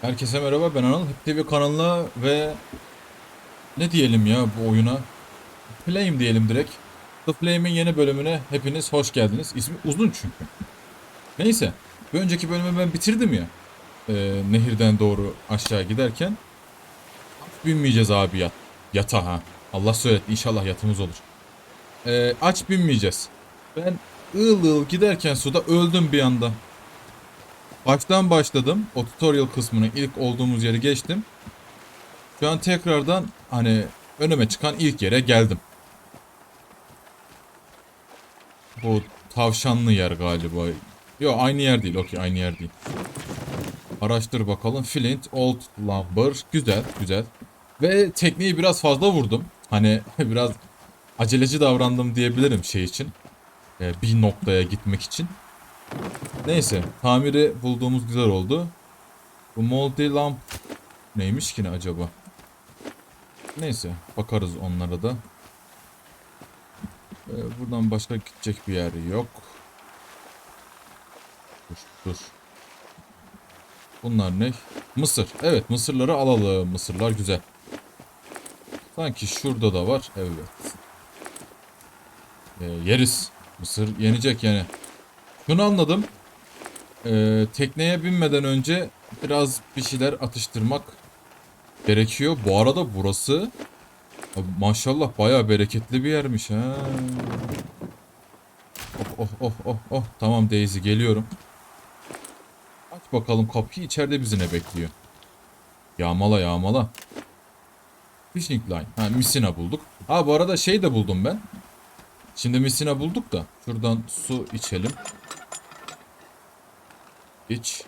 Herkese merhaba ben Anıl. Hep TV kanalına ve ne diyelim ya bu oyuna? Flame diyelim direkt. The Flame'in yeni bölümüne hepiniz hoş geldiniz. İsmi uzun çünkü. Neyse. Bir önceki bölümü ben bitirdim ya. Ee, nehirden doğru aşağı giderken. Binmeyeceğiz abi yat. Yata ha. Allah söyletti inşallah yatımız olur. Ee, aç binmeyeceğiz. Ben ığıl ığıl giderken suda öldüm bir anda. Baştan başladım. O tutorial kısmını ilk olduğumuz yeri geçtim. Şu an tekrardan hani önüme çıkan ilk yere geldim. Bu tavşanlı yer galiba. Yok aynı yer değil. Okey aynı yer değil. Araştır bakalım. Flint, Old Lumber. Güzel, güzel. Ve tekneyi biraz fazla vurdum. Hani biraz aceleci davrandım diyebilirim şey için. Ee, bir noktaya gitmek için. Neyse tamiri bulduğumuz güzel oldu. Bu moldy lamp neymiş ki ne acaba? Neyse bakarız onlara da. Ee, buradan başka gidecek bir yer yok. Dur dur. Bunlar ne? Mısır. Evet mısırları alalım. Mısırlar güzel. Sanki şurada da var. Evet. Ee, yeriz. Mısır yenecek yani. Şunu anladım. Ee, tekneye binmeden önce biraz bir şeyler atıştırmak gerekiyor. Bu arada burası maşallah bayağı bereketli bir yermiş ha. Oh oh oh oh oh. Tamam Daisy geliyorum. Aç bakalım kapıyı içeride bizi ne bekliyor. Yağmala yağmala. Fishing line. Ha misina bulduk. Ha bu arada şey de buldum ben. Şimdi misina bulduk da şuradan su içelim. İç.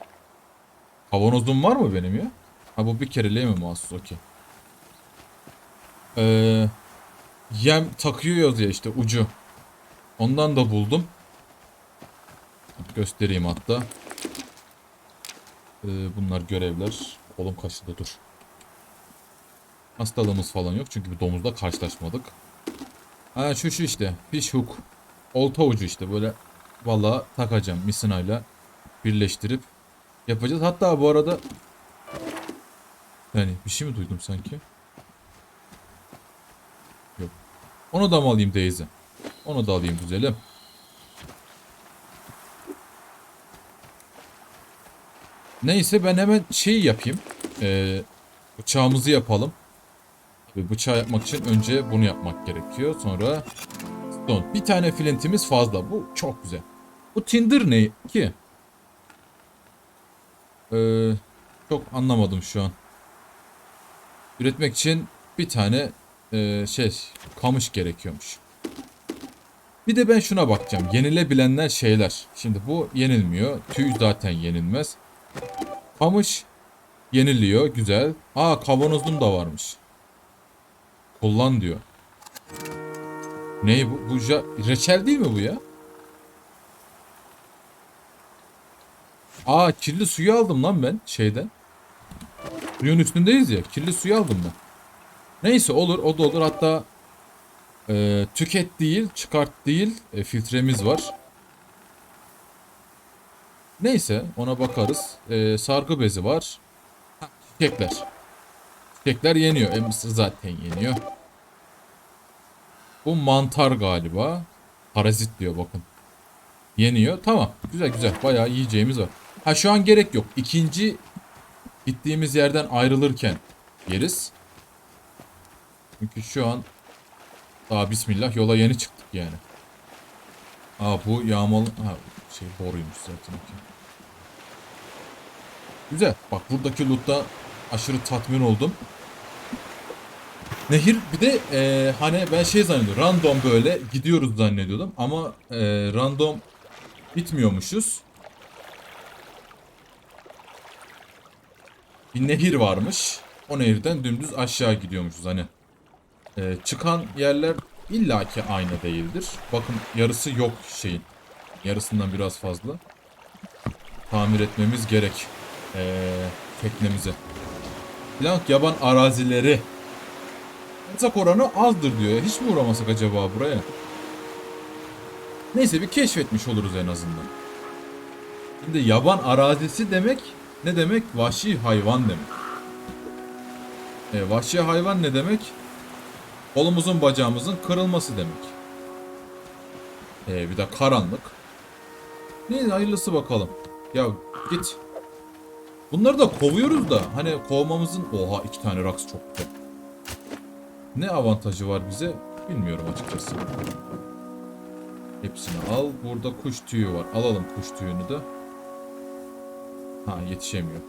Kavanozum var mı benim ya? Ha bu bir kereliğe mi mahsus? Okey. Ee, yem takıyor yazıyor işte ucu. Ondan da buldum. Göstereyim hatta. Ee, bunlar görevler. Kolum kaçtı dur. Hastalığımız falan yok çünkü bir domuzla karşılaşmadık. Ha şu şu işte. Fish hook. Olta ucu işte böyle. Vallahi takacağım misinayla birleştirip yapacağız. Hatta bu arada yani bir şey mi duydum sanki? Yok. Onu da mı alayım Daisy? Onu da alayım güzelim. Neyse ben hemen şey yapayım. Ee, bıçağımızı yapalım. Ve bıçağı yapmak için önce bunu yapmak gerekiyor. Sonra stone. Bir tane flintimiz fazla. Bu çok güzel. Bu tinder ne ki? Ee, çok anlamadım şu an. Üretmek için bir tane e, şey kamış gerekiyormuş. Bir de ben şuna bakacağım. Yenilebilenler şeyler. Şimdi bu yenilmiyor. Tüy zaten yenilmez. Kamış yeniliyor. Güzel. Aa kavanozum da varmış. Kullan diyor. Ne bu? Bu reçel değil mi bu ya? Aa kirli suyu aldım lan ben şeyden. Suyun üstündeyiz ya. Kirli suyu aldım ben. Neyse olur o da olur. Hatta e, tüket değil çıkart değil e, filtremiz var. Neyse ona bakarız. E, sargı bezi var. Ha, çiçekler. Çiçekler yeniyor. E, zaten yeniyor. Bu mantar galiba. Parazit diyor bakın. Yeniyor. Tamam. Güzel güzel. Bayağı yiyeceğimiz var. Ha şu an gerek yok. İkinci gittiğimiz yerden ayrılırken yeriz. Çünkü şu an daha bismillah yola yeni çıktık yani. Aa bu yağmalı ha şey boruymuş zaten. Güzel. Bak buradaki loot'ta aşırı tatmin oldum. Nehir bir de e, hani ben şey zannediyordum. Random böyle gidiyoruz zannediyordum. Ama e, random gitmiyormuşuz. Bir nehir varmış. O nehirden dümdüz aşağı gidiyormuşuz hani. E, çıkan yerler illaki aynı değildir. Bakın yarısı yok şeyin. Yarısından biraz fazla. Tamir etmemiz gerek. E, teknemize. Blank yaban arazileri. Yasak oranı azdır diyor. Hiç mi uğramasak acaba buraya? Neyse bir keşfetmiş oluruz en azından. Şimdi yaban arazisi demek ne demek? Vahşi hayvan demek. E, vahşi hayvan ne demek? Kolumuzun bacağımızın kırılması demek. E, bir de karanlık. Ne hayırlısı bakalım. Ya git. Bunları da kovuyoruz da hani kovmamızın... Oha iki tane raks çok güzel. Ne avantajı var bize bilmiyorum açıkçası. Hepsini al. Burada kuş tüyü var. Alalım kuş tüyünü de. Ha yetişemiyor.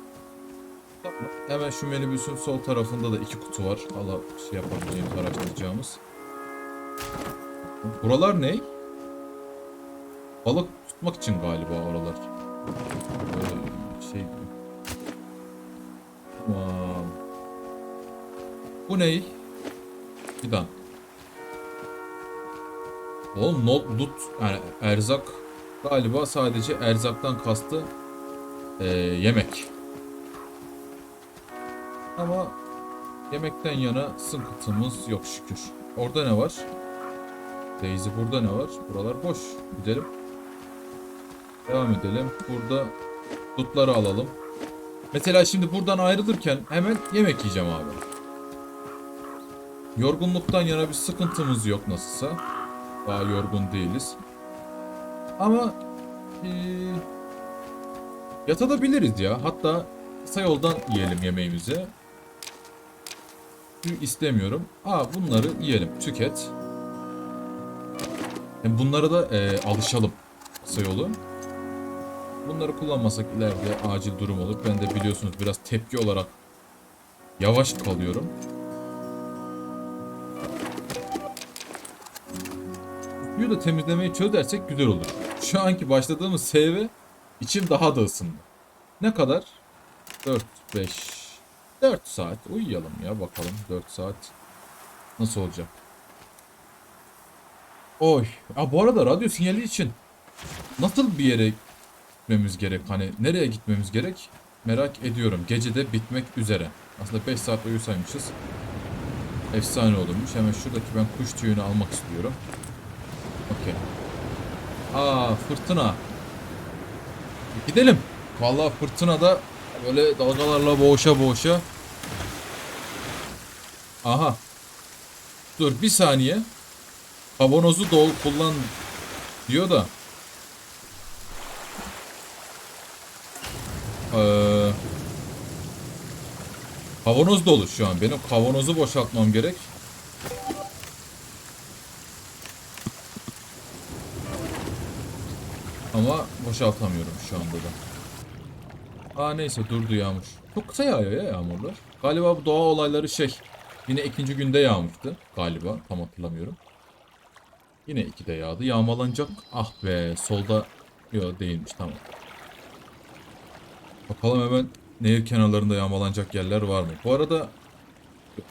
Tamam. Hemen şu minibüsün sol tarafında da iki kutu var. Allah şey yapabileceğimiz araştıracağımız. Buralar ne? Balık tutmak için galiba oralar. Böyle şey. Tamam. Bu ne? Fidan. Oğlum not, loot yani erzak galiba sadece erzaktan kastı eee, yemek. Ama yemekten yana sıkıntımız yok şükür. Orada ne var? Daisy burada ne var? Buralar boş. Gidelim. Devam edelim. Burada lootları alalım. Mesela şimdi buradan ayrılırken hemen yemek yiyeceğim abi. Yorgunluktan yana bir sıkıntımız yok nasılsa. Daha yorgun değiliz. Ama eee yatabiliriz ya. Hatta kısa yoldan yiyelim yemeğimizi. Çünkü istemiyorum. Aa bunları yiyelim. Tüket. Hem bunlara da eee, alışalım. Kısa yolu. Bunları kullanmasak ileride acil durum olur. Ben de biliyorsunuz biraz tepki olarak yavaş kalıyorum. Suyu da temizlemeyi çözersek güzel olur. Şu anki başladığımız seyve içim daha da ısındı. Ne kadar? 4, 5, 4 saat. Uyuyalım ya bakalım 4 saat nasıl olacak. Oy. Aa, bu arada radyo sinyali için nasıl bir yere gitmemiz gerek? Hani nereye gitmemiz gerek? Merak ediyorum. Gecede bitmek üzere. Aslında 5 saat uyusaymışız. Efsane olurmuş. Hemen şuradaki ben kuş tüyünü almak istiyorum. Okey. Aa fırtına. Gidelim. Vallahi fırtına da böyle dalgalarla boğuşa boğuşa. Aha. Dur bir saniye. Kavanozu dol kullan diyor da. Ee, kavanoz dolu şu an. Benim kavanozu boşaltmam gerek. Ama boşaltamıyorum şu anda da. Aa neyse durdu yağmur. Çok kısa yağıyor ya yağmurlar. Galiba bu doğa olayları şey. Yine ikinci günde yağmıştı. Galiba tam hatırlamıyorum. Yine ikide yağdı. Yağmalanacak. Ah be solda. Yok değilmiş tamam. Bakalım hemen nehir kenarlarında yağmalanacak yerler var mı? Bu arada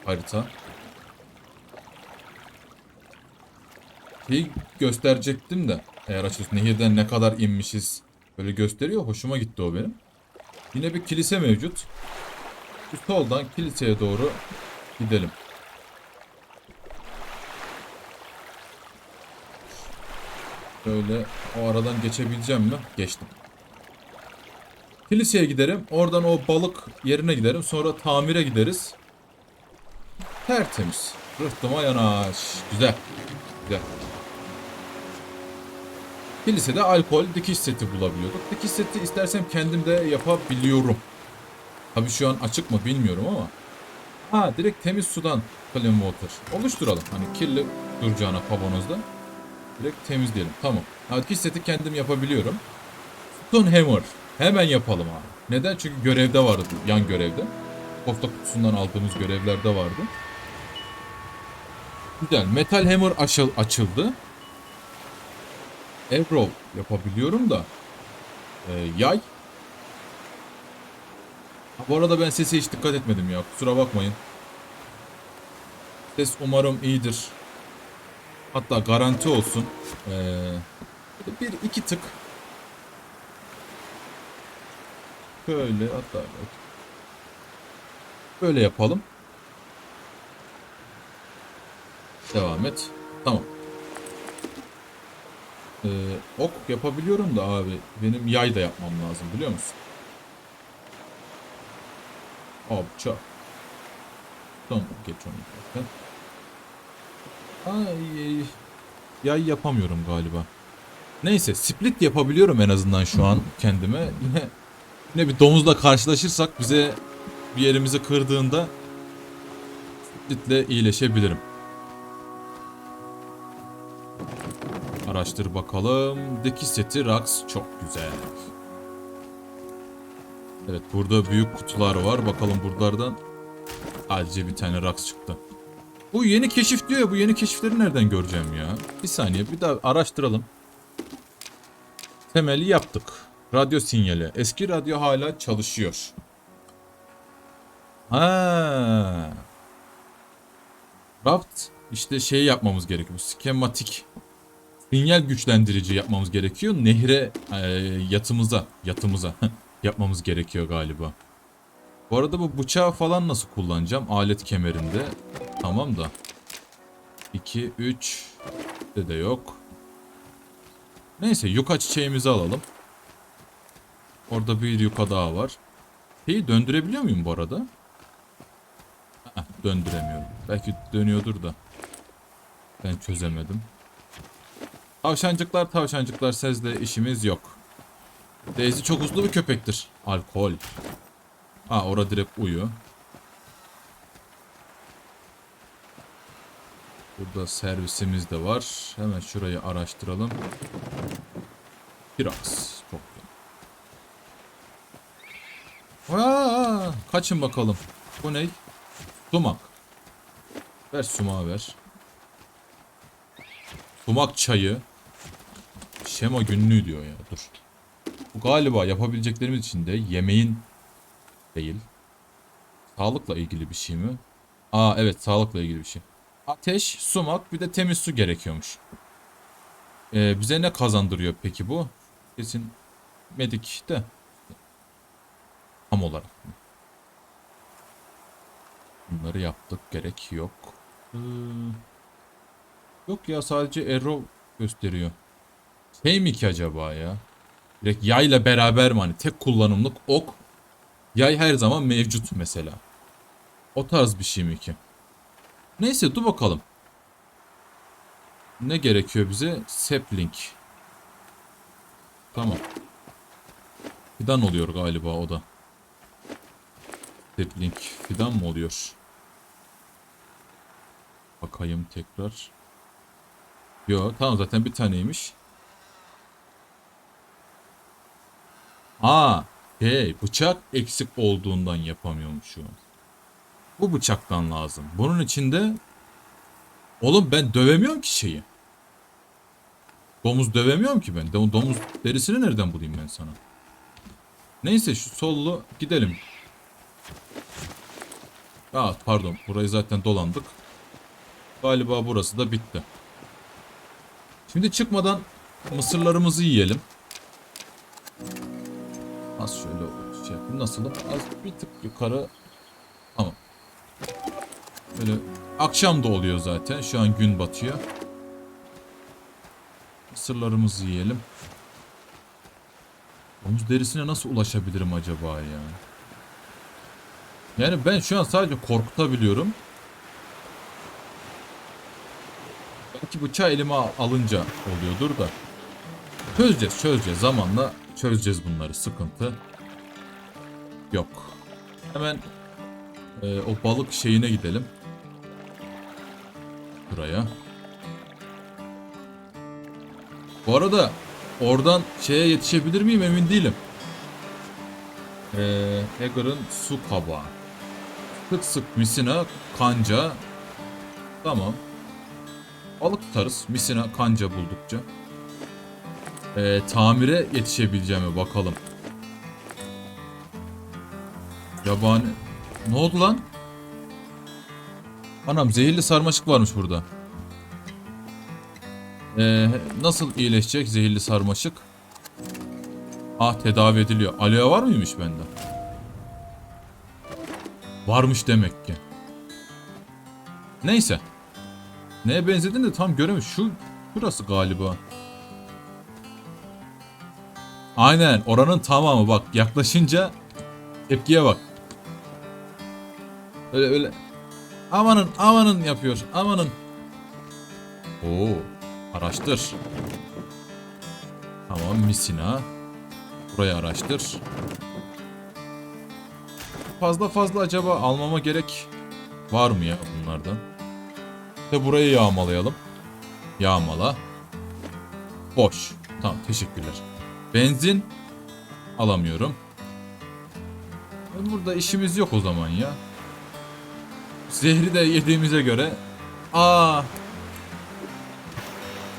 harita. Şeyi gösterecektim de eğer açıyorsun nehirden ne kadar inmişiz böyle gösteriyor. Hoşuma gitti o benim. Yine bir kilise mevcut. Şu soldan kiliseye doğru gidelim. Böyle o aradan geçebileceğim mi? Geçtim. Kiliseye giderim. Oradan o balık yerine giderim. Sonra tamire gideriz. Tertemiz. Rıhtıma yanaş. Güzel. Güzel. Kilisede alkol dikiş seti bulabiliyorduk. Dikiş seti istersem kendim de yapabiliyorum. Tabi şu an açık mı bilmiyorum ama. Ha direkt temiz sudan clean water. Oluşturalım. Hani kirli duracağına kavanozda. Direkt temizleyelim. Tamam. Ha, dikiş seti kendim yapabiliyorum. Stone Hammer. Hemen yapalım abi. Neden? Çünkü görevde vardı. Yan görevde. Posta kutusundan aldığımız görevlerde vardı. Güzel. Metal Hammer açıl açıldı. Arrow yapabiliyorum da. Ee, yay. Ha, bu arada ben sese hiç dikkat etmedim ya. Kusura bakmayın. Ses umarım iyidir. Hatta garanti olsun. Ee, bir iki tık. Böyle hatta böyle yapalım. Devam et. Tamam. Ee, ok yapabiliyorum da abi benim yay da yapmam lazım biliyor musun? Çap. Son geç onu. Ay, yay yapamıyorum galiba. Neyse split yapabiliyorum en azından şu an kendime. Yine yine bir domuzla karşılaşırsak bize bir yerimizi kırdığında splitle iyileşebilirim. Araştır bakalım. Dikiş seti Rax çok güzel. Evet burada büyük kutular var. Bakalım buralardan sadece bir tane Rax çıktı. Bu yeni keşif diyor ya. Bu yeni keşifleri nereden göreceğim ya? Bir saniye bir daha araştıralım. Temeli yaptık. Radyo sinyali. Eski radyo hala çalışıyor. Ha. Raft işte şey yapmamız gerekiyor. Skematik. Sinyal güçlendirici yapmamız gerekiyor. Nehre e, yatımıza, yatımıza yapmamız gerekiyor galiba. Bu arada bu bıçağı falan nasıl kullanacağım? Alet kemerinde. Tamam da. 2, 3 de de yok. Neyse yuka çiçeğimizi alalım. Orada bir yuka daha var. Şeyi döndürebiliyor muyum bu arada? Heh, döndüremiyorum. Belki dönüyordur da. Ben çözemedim. Tavşancıklar tavşancıklar sezle işimiz yok. Daisy çok uslu bir köpektir. Alkol. Ha orada direkt uyu. Burada servisimiz de var. Hemen şurayı araştıralım. Biraz. Çok. Aa, kaçın bakalım. Bu ne? Sumak. Ver sumağı ver. Sumak çayı. Şema günlüğü diyor ya. Dur. Bu galiba yapabileceklerimiz içinde yemeğin değil. Sağlıkla ilgili bir şey mi? Aa evet sağlıkla ilgili bir şey. Ateş, sumak bir de temiz su gerekiyormuş. Ee, bize ne kazandırıyor peki bu? Kesin medik de. Tam olarak. Bunları yaptık gerek yok. Ee, yok ya sadece arrow gösteriyor. Şey mi ki acaba ya? Direkt yayla beraber mi hani tek kullanımlık ok. Yay her zaman mevcut mesela. O tarz bir şey mi ki? Neyse dur bakalım. Ne gerekiyor bize? Sapling. Tamam. Fidan oluyor galiba o da. Sapling fidan mı oluyor? Bakayım tekrar. Yo tamam zaten bir taneymiş. Aa, hey bıçak eksik olduğundan yapamıyormuşum. Bu bıçaktan lazım. Bunun içinde Oğlum ben dövemiyorum ki şeyi. Domuz dövemiyorum ki ben. Dom- Domuz derisini nereden bulayım ben sana? Neyse şu sollu gidelim. Aa pardon burayı zaten dolandık. Galiba burası da bitti. Şimdi çıkmadan mısırlarımızı yiyelim. Yapayım. Nasılım? Az bir tık yukarı. Tamam. Böyle akşam da oluyor zaten. Şu an gün batıyor. Mısırlarımızı yiyelim. Domuz derisine nasıl ulaşabilirim acaba ya? Yani ben şu an sadece korkutabiliyorum. Belki bıçağı elime al- alınca oluyordur da. Çözeceğiz çözeceğiz zamanla çözeceğiz bunları sıkıntı. Yok. Hemen e, o balık şeyine gidelim. Buraya. Bu arada oradan şeye yetişebilir miyim emin değilim. Ee, Hager'ın su kabağı. Sık sık misina, kanca. Tamam. Balık tutarız. Misina, kanca buldukça. Ee, tamire yetişebileceğime bakalım. Yabani... Ne oldu lan? Anam zehirli sarmaşık varmış burada. Ee, nasıl iyileşecek zehirli sarmaşık? Ah tedavi ediliyor. Aloe var mıymış bende? Varmış demek ki. Neyse. Neye benzedin de tam göremiyorum. Şu burası galiba. Aynen oranın tamamı bak yaklaşınca tepkiye bak. Öyle öyle. Amanın amanın yapıyor. Amanın. Oo, araştır. Tamam misina. Burayı araştır. Fazla fazla acaba almama gerek var mı ya bunlardan? De burayı yağmalayalım. Yağmala. Boş. Tamam teşekkürler. Benzin alamıyorum. Burada işimiz yok o zaman ya. Zehri de yediğimize göre. Aa.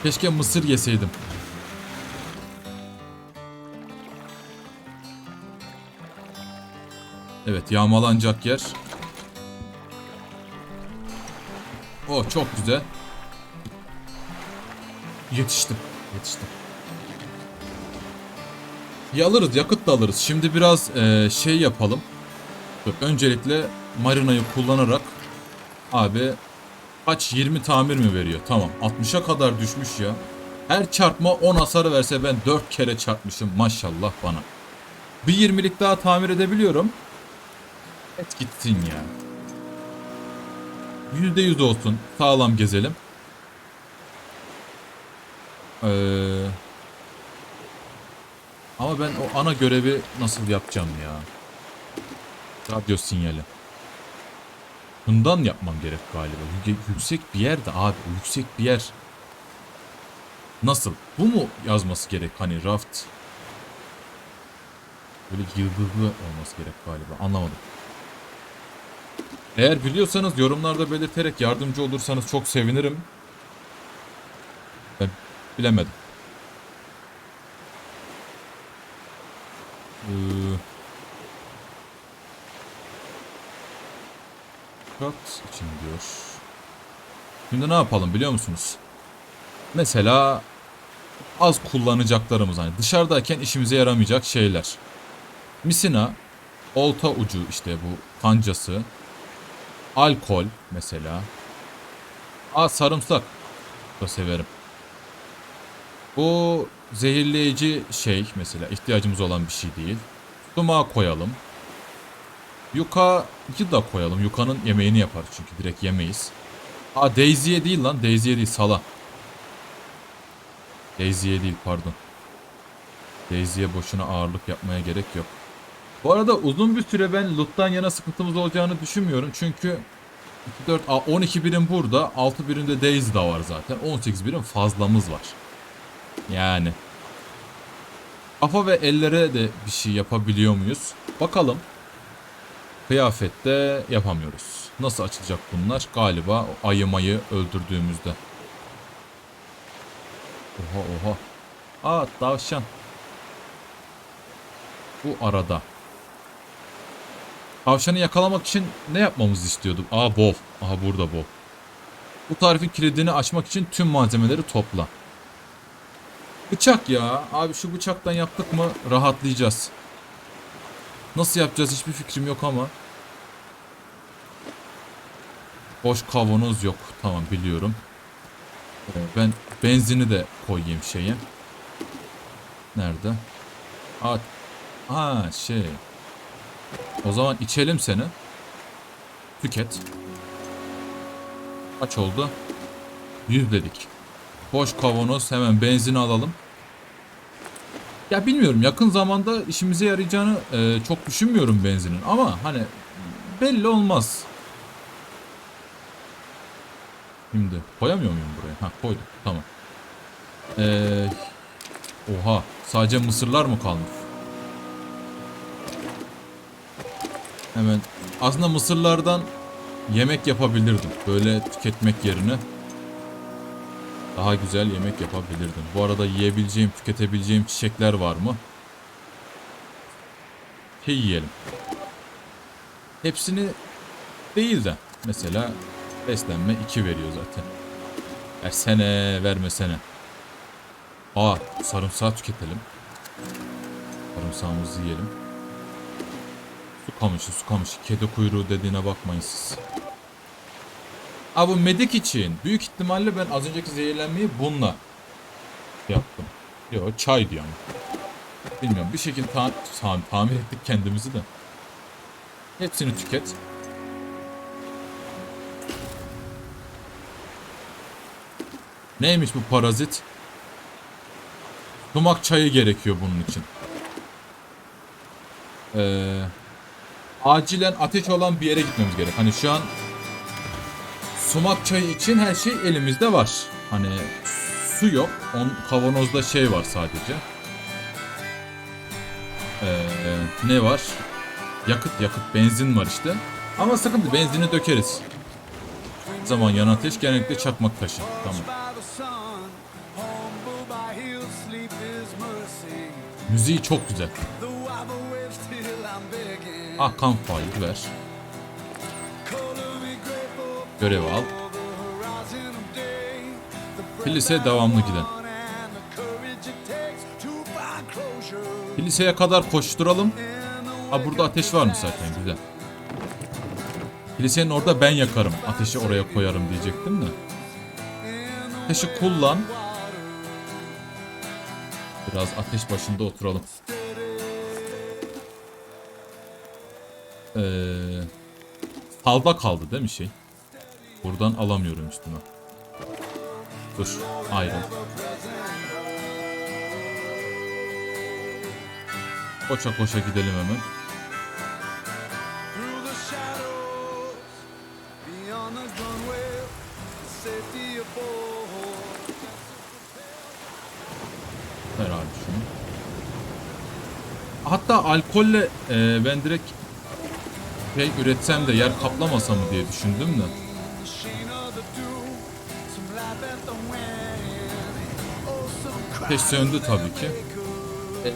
Keşke mısır yeseydim. Evet yağmalanacak yer. O çok güzel. Yetiştim. Yetiştim. Ya alırız yakıt da alırız. Şimdi biraz eee, şey yapalım. Öncelikle marinayı kullanarak abi kaç 20 tamir mi veriyor? Tamam 60'a kadar düşmüş ya. Her çarpma 10 hasar verse ben 4 kere çarpmışım maşallah bana. Bir 20'lik daha tamir edebiliyorum. Et gitsin ya. %100 olsun. Sağlam gezelim. Ee, ama ben o ana görevi nasıl yapacağım ya? Radyo sinyali. Bundan yapmam gerek galiba. Yü- yüksek bir yerde abi. o Yüksek bir yer. Nasıl? Bu mu yazması gerek? Hani raft. Böyle yıldızlı olması gerek galiba. Anlamadım. Eğer biliyorsanız yorumlarda belirterek yardımcı olursanız çok sevinirim. Ben bilemedim. Kat için diyor. Şimdi ne yapalım biliyor musunuz? Mesela az kullanacaklarımız hani dışarıdayken işimize yaramayacak şeyler. Misina, olta ucu işte bu kancası, alkol mesela. Aa sarımsak da severim. Bu zehirleyici şey mesela ihtiyacımız olan bir şey değil. Sumağı koyalım. Yuka'yı da koyalım. Yuka'nın yemeğini yapar çünkü direkt yemeyiz. Aa Daisy'ye değil lan. Daisy'ye değil Sala. Daisy'ye değil pardon. Daisy'ye boşuna ağırlık yapmaya gerek yok. Bu arada uzun bir süre ben loot'tan yana sıkıntımız olacağını düşünmüyorum. Çünkü 2, 4, a, 12 birim burada. 6 birimde Daisy da var zaten. 18 birim fazlamız var. Yani. Kafa ve ellere de bir şey yapabiliyor muyuz? Bakalım. Kıyafette yapamıyoruz. Nasıl açılacak bunlar? Galiba ayı öldürdüğümüzde. Oha oha. Aa tavşan. Bu arada. Tavşanı yakalamak için ne yapmamızı istiyorduk? Aa bov. Aha burada bov. Bu tarifin kilidini açmak için tüm malzemeleri topla. Bıçak ya. Abi şu bıçaktan yaptık mı rahatlayacağız. Nasıl yapacağız hiçbir fikrim yok ama. Boş kavanoz yok. Tamam biliyorum. Ee, Ben benzini de koyayım şeye. Nerede? Aa, ha şey. O zaman içelim seni. Tüket. Kaç oldu? 100 dedik. Boş kavanoz hemen benzin alalım. Ya bilmiyorum yakın zamanda işimize yarayacağını e, çok düşünmüyorum benzinin ama hani belli olmaz. Şimdi koyamıyor muyum buraya? Ha koydum tamam. Ee, oha sadece mısırlar mı kalmış? Hemen aslında mısırlardan yemek yapabilirdim. Böyle tüketmek yerine daha güzel yemek yapabilirdim. Bu arada yiyebileceğim, tüketebileceğim çiçekler var mı? Şey yiyelim. Hepsini değil de mesela beslenme 2 veriyor zaten. Versene, vermesene. Aa, sarımsağı tüketelim. Sarımsağımızı yiyelim. Su kamışı, su kamışı. Kedi kuyruğu dediğine bakmayın siz. Abi medik için büyük ihtimalle ben az önceki zehirlenmeyi bununla yaptım. Yok çaydı yani. Bilmiyorum bir şekilde ta ta tamir ettik kendimizi de. Hepsini tüket. Neymiş bu parazit? Sumak çayı gerekiyor bunun için. Ee, acilen ateş olan bir yere gitmemiz gerek. Hani şu an sumak çayı için her şey elimizde var. Hani su yok. On kavanozda şey var sadece. Ee, ne var? Yakıt yakıt benzin var işte. Ama sıkıntı benzini dökeriz. Zaman yan ateş genellikle çakmak taşı. Tamam. by the sun, humble by hills, sleep it takes to find closure. Kiliseye kadar koşturalım. Ha burada ateş var mı zaten güzel. Kilisenin orada ben yakarım. Ateşi oraya koyarım diyecektim de. Ateşi kullan. Biraz ateş başında oturalım. Ee, salda kaldı değil mi şey? Buradan alamıyorum üstüme. Dur. Ayrıl. Koşa koşa gidelim hemen. Ver abi şunu. Hatta alkolle e, ben direkt şey üretsem de yer kaplamasa mı diye düşündüm de. Ateş söndü tabii ki.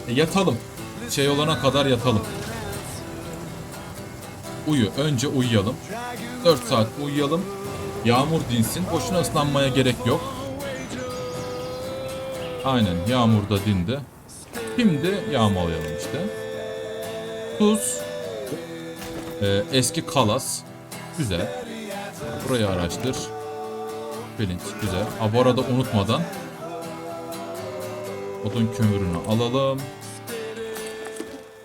E, yatalım. Şey olana kadar yatalım. Uyu. Önce uyuyalım. 4 saat uyuyalım. Yağmur dinsin. Boşuna ıslanmaya gerek yok. Aynen yağmur da dindi. Şimdi yağmalayalım işte. Tuz. Ee, eski kalas. Güzel. Burayı araştır. Bilinç güzel. Ha bu arada unutmadan odun kömürünü alalım.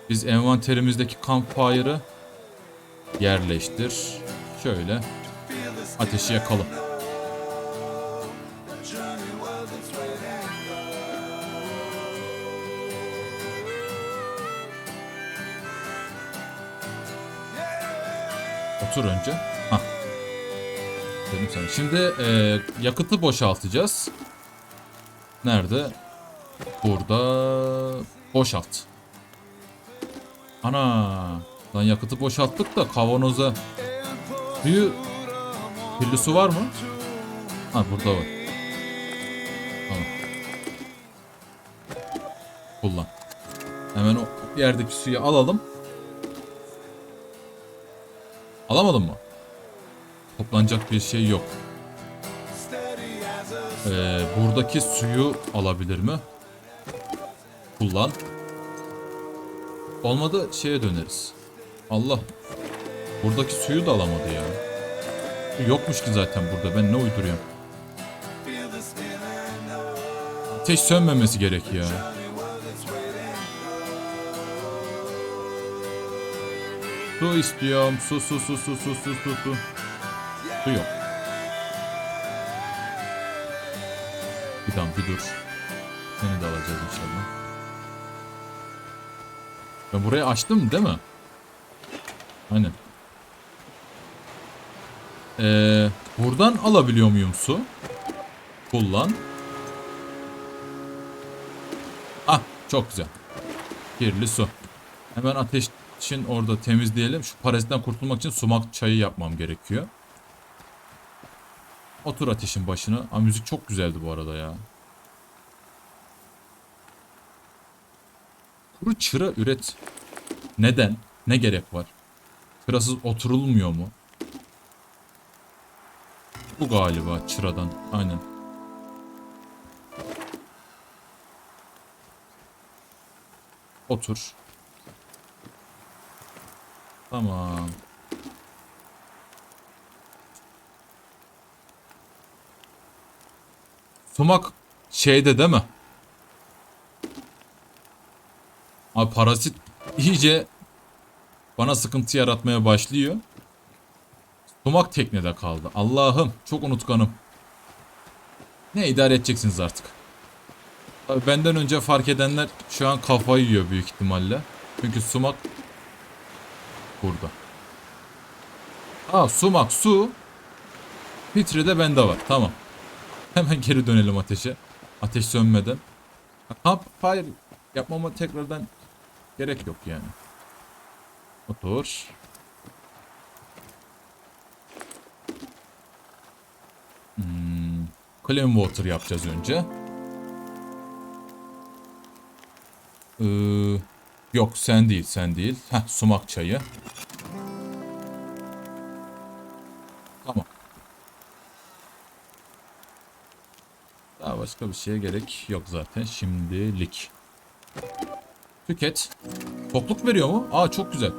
Biz envanterimizdeki campfire'ı yerleştir. Şöyle ateşi yakalım. Otur önce. Hah. Dedim sana. Şimdi e, yakıtı boşaltacağız. Nerede? Burada boşalt. Ana. Lan yakıtı boşalttık da kavanoza suyu kirli su var mı? Ha burada var. Tamam. Kullan. Hemen o yerdeki suyu alalım. Alamadın mı? Toplanacak bir şey yok. Ee, buradaki suyu alabilir mi? Kullan. Olmadı şeye döneriz. Allah. Buradaki suyu da alamadı ya. Yokmuş ki zaten burada. Ben ne uyduruyorum. Ateş sönmemesi gerek ya. Su istiyorum. Su su su su su su su su. Su yok. Bir tamam bir dur. Seni de alacağız inşallah. Ben burayı açtım değil mi? Aynen. Ee, buradan alabiliyor muyum su? Kullan. Ah çok güzel. Kirli su. Hemen ateşin orada temizleyelim. Şu parazitten kurtulmak için sumak çayı yapmam gerekiyor. Otur ateşin başına. Aa, müzik çok güzeldi bu arada ya. Kuru çıra üret. Neden? Ne gerek var? Çırasız oturulmuyor mu? Bu galiba çıradan. Aynen. Otur. Tamam. Sumak şeyde değil mi? Abi parazit iyice bana sıkıntı yaratmaya başlıyor. Sumak teknede kaldı. Allah'ım çok unutkanım. Ne idare edeceksiniz artık. Tabii benden önce fark edenler şu an kafayı yiyor büyük ihtimalle. Çünkü sumak burada. Aa sumak su. Filtre de bende var. Tamam. Hemen geri dönelim ateşe. Ateş sönmeden. Campfire yapmama tekrardan gerek yok yani. Motor. Hmm, clean water yapacağız önce. Ee, yok sen değil sen değil. Heh sumak çayı. Tamam. Daha başka bir şeye gerek yok zaten şimdilik. Tüket. Tokluk veriyor mu? Aa çok güzel.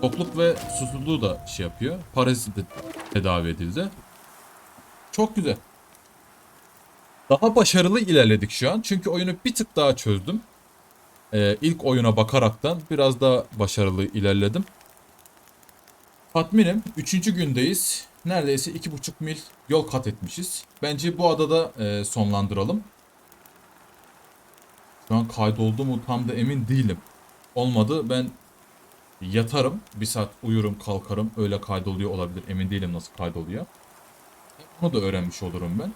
Tokluk ve susuzluğu da şey yapıyor. Parazit tedavi edildi. Çok güzel. Daha başarılı ilerledik şu an. Çünkü oyunu bir tık daha çözdüm. Ee, ilk oyuna bakaraktan biraz daha başarılı ilerledim. Tatminim. Üçüncü gündeyiz. Neredeyse iki buçuk mil yol kat etmişiz. Bence bu adada e, sonlandıralım. Şu an kaydoldu mu tam da emin değilim. Olmadı ben yatarım. Bir saat uyurum kalkarım. Öyle kaydoluyor olabilir. Emin değilim nasıl kaydoluyor. Bunu da öğrenmiş olurum ben.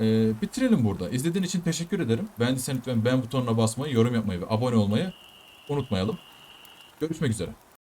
Ee, bitirelim burada. İzlediğin için teşekkür ederim. Beğendiysen lütfen beğen butonuna basmayı, yorum yapmayı ve abone olmayı unutmayalım. Görüşmek üzere.